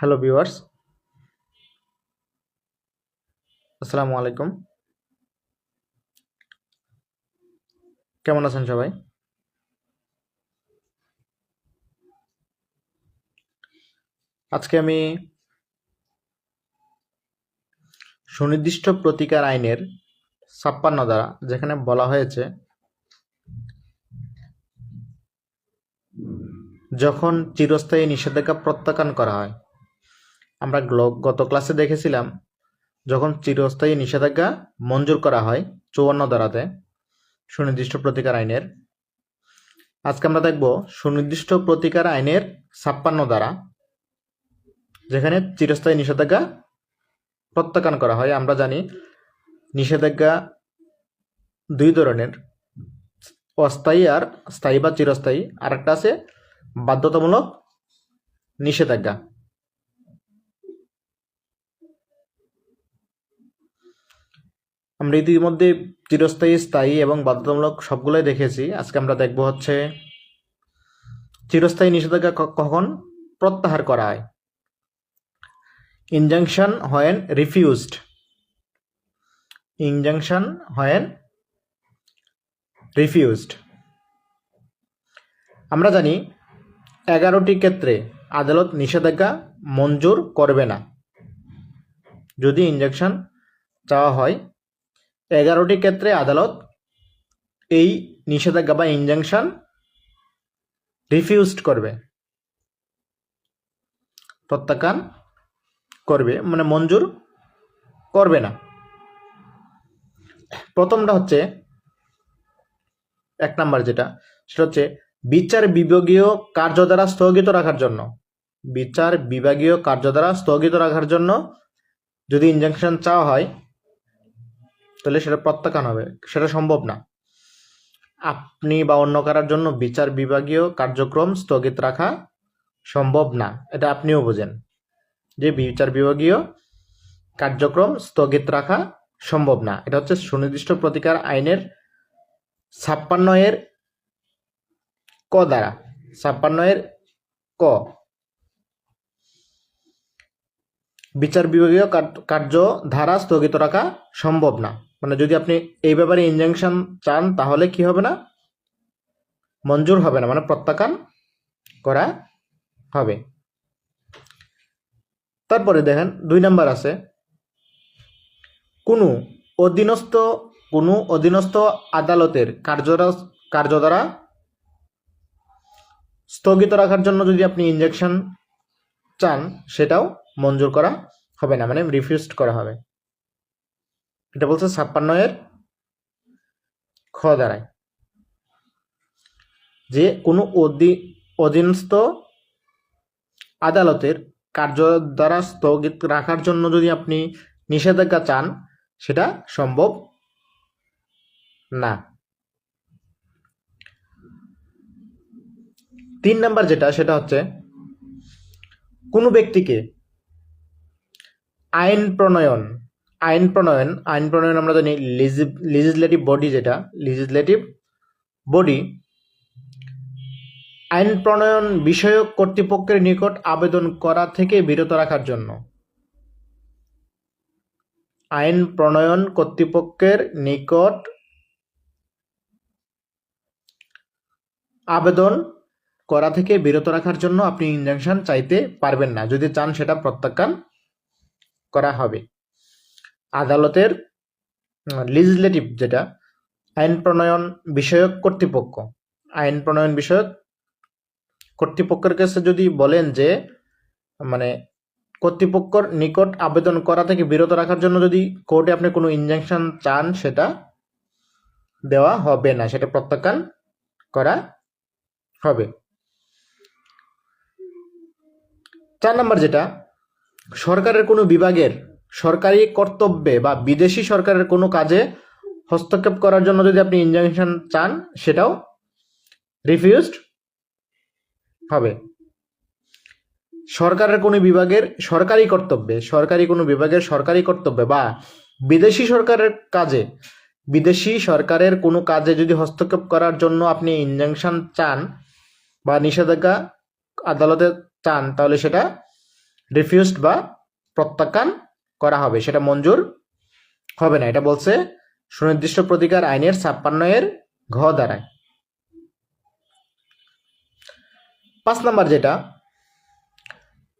Hello viewers আসসালামু আলাইকুম কেমন আছেন সবাই? আজকে আমি সুনির্দিষ্ট প্রতিকার আইনের ছাপ্পান্ন দ্বারা, যেখানে বলা হয়েছে, যখন চিরস্থায়ী নিষেধাজ্ঞা প্রত্যাখ্যান করা হয় আমরা গত ক্লাসে দেখেছিলাম, যখন চিরস্থায়ী নিষেধাজ্ঞা মঞ্জুর করা হয় চুয়ান্ন ধারাতে সুনির্দিষ্ট প্রতিকার আইনের। আজকে আমরা দেখব সুনির্দিষ্ট প্রতিকার আইনের ছাপ্পান্ন ধারা, যেখানে চিরস্থায়ী নিষেধাজ্ঞা প্রত্যাখ্যান করা হয়। আমরা জানি নিষেধাজ্ঞা দুই ধরনের, অস্থায়ী আর স্থায়ী বা চিরস্থায়ী। আর একটা আছে বাধ্যতামূলক নিষেধাজ্ঞা। আমরা ইতিমধ্যে চিরস্থায়ী, স্থায়ী এবং বাধ্যতামূলক সবগুলোই দেখেছি। আজকে আমরা দেখব হচ্ছে চিরস্থায়ী নিষেধাজ্ঞা কখন প্রত্যাহার করা হয়। ইনজাংশন হয়েন রিফিউজড ইনজাংশন হয়েন রিফিউজড আমরা জানি এগারোটি ক্ষেত্রে আদালত নিষেধাজ্ঞা মঞ্জুর করবে না। যদি ইনজেকশন চাওয়া হয় এগারোটি ক্ষেত্রে আদালত এই নিষেধাজ্ঞা বা ইনজাংশন রিফিউজড করবে, প্রত্যাখ্যান করবে মানে মঞ্জুর করবে না। প্রথমটা হচ্ছে, এক নাম্বার যেটা, সেটা হচ্ছে বিচার বিভাগীয় কার্যধারা স্থগিত রাখার জন্য। বিচার বিভাগীয় কার্যধারা স্থগিত রাখার জন্য যদি ইনজাংশন চাওয়া হয় তাহলে সেটা প্রত্যাখ্যান হবে। সেটা সম্ভব না। আপনি বা অন্য কারার জন্য বিচার বিভাগীয় কার্যক্রম স্থগিত রাখা সম্ভব না। এটা আপনিও বোঝেন যে বিচার বিভাগীয় কার্যক্রম স্থগিত রাখা সম্ভব না। এটা হচ্ছে সুনির্দিষ্ট প্রতিকার আইনের ছাপ্পান্ন এর ক দ্বারা। ছাপ্পান্ন এর ক। বিচার বিভাগীয় কার- কার্যধারা স্থগিত রাখা সম্ভব না। মানে যদি আপনি এই ব্যাপারে ইনজাংশন চান, তাহলে কি হবে না? মঞ্জুর হবে না মানে প্রত্যাখ্যান করা হবে। তারপরে দেখেন, দুই নাম্বার আছে। কোনো অধীনস্থ কোনো অধীনস্থ আদালতের কার্যরা, কার্যধারা স্থগিত রাখার জন্য যদি আপনি ইনজেকশন চান, সেটাও মঞ্জুর করা হবে না মানে রিফিউজড করা হবে। এটা বলছে ছাপ্পান্ন এর খ দ্বারায় যে কোনো অধি- অধীনস্থ আদালতের কার্য দ্বারা স্থগিত রাখার জন্য যদি আপনি নিষেধাজ্ঞা চান, সেটা সম্ভব না। তিন নাম্বার যেটা, সেটা হচ্ছে কোনো ব্যক্তিকে আইন প্রণয়ন আইন প্রণয়ন আইন প্রণয়ন আমরা জানি লিজিসলেটিভ বডি যেটা লিজিসলেটিভ বডি আইন প্রণয়ন বিষয়ক কর্তৃপক্ষের নিকট আবেদন করা থেকে বিরত রাখার জন্য। আইন প্রণয়ন কর্তৃপক্ষের নিকট আবেদন করা থেকে বিরত রাখার জন্য আপনি ইনজাংশন চাইতে পারবেন না। যদি চান সেটা প্রত্যাখ্যান করা হবে। আদালতের লিজিসলেটিভ যেটা, আইন প্রণয়ন বিষয়ক কর্তৃপক্ষ, আইন প্রণয়ন বিষয়ক কর্তৃপক্ষের কাছে যদি বলেন যে মানে কর্তৃপক্ষর নিকট আবেদন করা থেকে বিরত রাখার জন্য যদি কোর্টে আপনি কোনো ইনজাংশন চান, সেটা দেওয়া হবে না, সেটা প্রত্যাখ্যান করা হবে। চার নম্বর যেটা, সরকারের কোনো বিভাগের সরকারি কর্তব্যে বা বিদেশি সরকারের কোনো কাজে হস্তক্ষেপ করার জন্য যদি আপনি ইনজাংশন চান, সেটাও রিফিউজড হবে। সরকারের কোনো বিভাগের সরকারি কর্তব্যে, সরকারি কোনো বিভাগের সরকারি কর্তব্যে বা বিদেশি সরকারের কাজে, বিদেশি সরকারের কোনো কাজে যদি হস্তক্ষেপ করার জন্য আপনি ইনজাংশন চান বা নিষেধাজ্ঞা আদালতে চান তাহলে সেটা রিফিউজড বা প্রত্যাখ্যান করা হবে। সেটা মঞ্জুর হবে না। এটা বলছে সুনির্দিষ্ট প্রতিকার আইনের ছাপ্পান্ন এর ঘ দ্বারায় পাঁচ নাম্বার যেটা,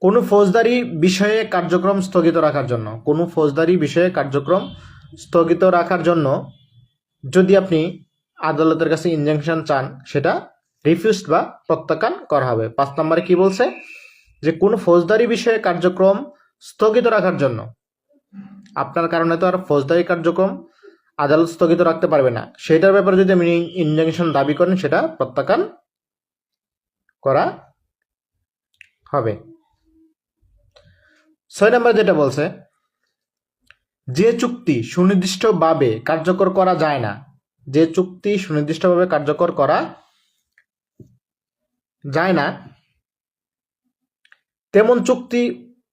কোনো ফৌজদারি বিষয়ে কার্যক্রম স্থগিত রাখার জন্য, কোনো ফৌজদারি বিষয়ে কার্যক্রম স্থগিত রাখার জন্য যদি আপনি আদালতের কাছে ইনজাংশন চান, সেটা রিফিউজড বা প্রত্যাখ্যান করা হবে। পাঁচ নম্বরে কি বলছে? যে কোনো ফৌজদারি বিষয়ে কার্যক্রম স্থগিত রাখার জন্য। আপনার কারণে তো আর ফৌজদারি কার্যক্রম আদালত স্থগিত রাখতে পারবে না। সেটার ব্যাপারে যদি আপনি ইনজাংশন দাবি করেন, সেটা প্রত্যাখ্যান করা হবে। ছয় নম্বর যেটা বলছে, যে চুক্তি সুনির্দিষ্টভাবে কার্যকর করা যায় না, যে চুক্তি সুনির্দিষ্টভাবে কার্যকর করা যায় না। তেমন চুক্তি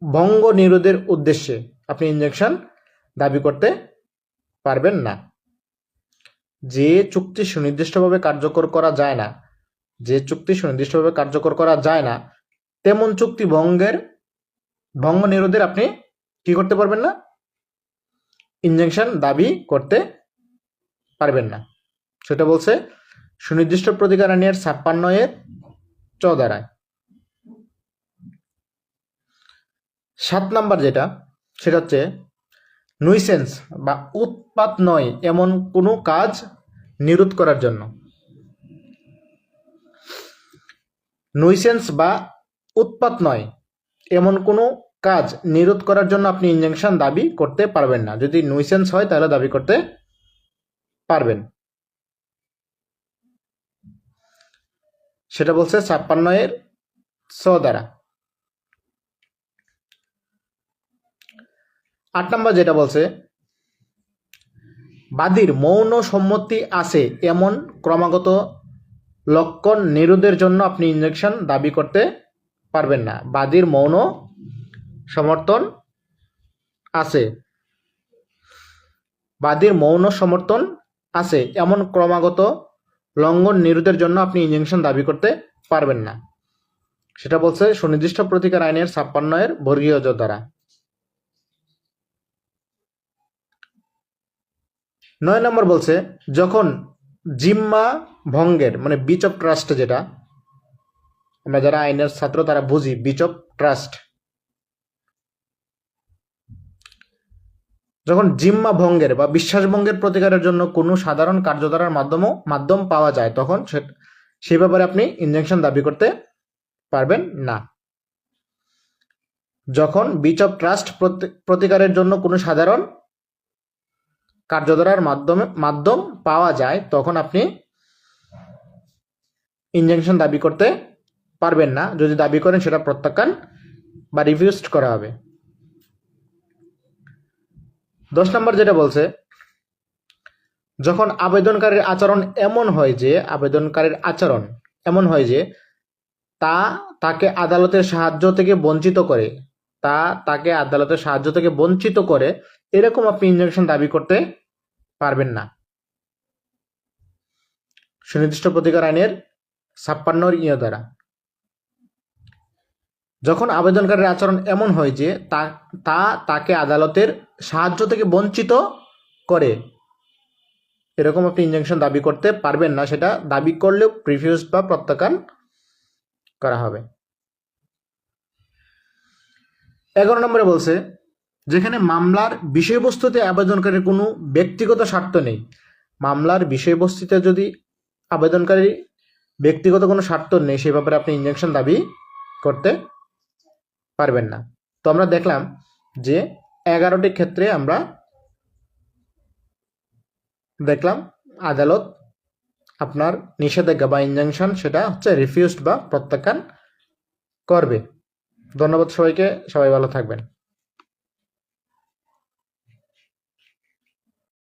ভঙ্গ নিরোধের উদ্দেশ্যে আপনি ইঞ্জেকশন দাবি করতে পারবেন না। যে চুক্তি সুনির্দিষ্টভাবে কার্যকর করা যায় না, যে চুক্তি সুনির্দিষ্টভাবে কার্যকর করা যায় না, তেমন চুক্তি ভঙ্গের, ভঙ্গ নিরোধের আপনি কি করতে পারবেন না? ইঞ্জেকশন দাবি করতে পারবেন না। সেটা বলছে সুনির্দিষ্ট প্রতিকার আইনের ছাপ্পান্ন এর চ সাত নাম্বার যেটা, সেটা হচ্ছে নুইসেন্স বা উৎপাত নয় এমন কোনো কাজ নিরোধ করার জন্য। নুইসেন্স বা উৎপাত নয় এমন কোনো কাজ নিরোধ করার জন্য আপনি ইনজাংশন দাবি করতে পারবেন না। যদি নুইসেন্স হয়, তাহলে দাবি করতে পারবেন। সেটা বলছে ছাপ্পান্ন এর ছ দ্বারা। আট নম্বর যেটা বলছে, বাদীর মৌন সম্মতি আছে এমন ক্রমাগত লক্ষণ নিরোধের জন্য আপনি ইঞ্জেকশন দাবি করতে পারবেন না। বাদীর মৌন সমর্থন আছে। বাদীর মৌন সমর্থন আছে এমন ক্রমাগত লঙ্ঘন নিরোধের জন্য আপনি ইঞ্জেকশন দাবি করতে পারবেন না। সেটা বলছে সুনির্দিষ্ট প্রতিকার আইনের ছাপ্পান্ন এর বর্গীয় দ্বারা নয় নম্বর বলছে, যখন জিম্মা ভঙ্গের মানে বিচ অফ ট্রাস্ট যেটা, আমরা যারা আইনের ছাত্র তারা বুঝি, বিচ অফ ট্রাস্ট। যখন জিম্মা ভঙ্গের বা বিশ্বাস ভঙ্গের প্রতিকারের জন্য কোনো সাধারণ কার্যধারার মাধ্যমও মাধ্যম পাওয়া যায়, তখন সে- ব্যাপারে আপনি ইনজেকশন দাবি করতে পারবেন না। যখন বিচ অফ ট্রাস্ট প্রতিকারের জন্য কোনো সাধারণ কার্যধারার মাধ্যমে, মাধ্যম পাওয়া যায়, তখন আপনি ইনজেকশন দাবি করতে পারবেন না। যদি দাবি করেন সেটা প্রত্যাখ্যান বা রিভিউজড করা হবে। দশ নম্বর যেটা বলছে, যখন আবেদনকারীর আচরণ এমন হয় যে, আবেদনকারীর আচরণ এমন হয় যে, তা তাকে আদালতের সাহায্য থেকে বঞ্চিত করে, তা তাকে আদালতের সাহায্য থেকে বঞ্চিত করে, এরকম আপনি ইনজেকশন দাবি করতে পারবেন না। সুনির্দিষ্ট প্রতিকার আইনের ছাপ্পান্নর ইয়ে দ্বারা। যখন আবেদনকারীর আচরণ এমন হয় যে তা তাকে আদালতের সাহায্য থেকে বঞ্চিত করে, এরকম আপনি ইনজেকশন দাবি করতে পারবেন না, সেটা দাবি করলেও প্রিভিউজ বা প্রত্যাখ্যান করা হবে। এগারো নম্বরে বলছে, যেখানে মামলার বিষয়বস্তুতে আবেদনকারীর কোনো ব্যক্তিগত স্বার্থ নেই, মামলার বিষয়বস্তুতে যদি আবেদনকারী ব্যক্তিগত কোনো স্বার্থ নেই সে ব্যাপারে আপনি ইনজেকশন দাবি করতে পারবেন না। তো আমরা দেখলাম যে এগারোটি ক্ষেত্রে আমরা দেখলাম আদালত আপনার নিষেধাজ্ঞা বা ইনজাংশন সেটা হচ্ছে রিফিউজড বা প্রত্যাখ্যান করবে। ধন্যবাদ সবাইকে, সবাই ভালো থাকবেন।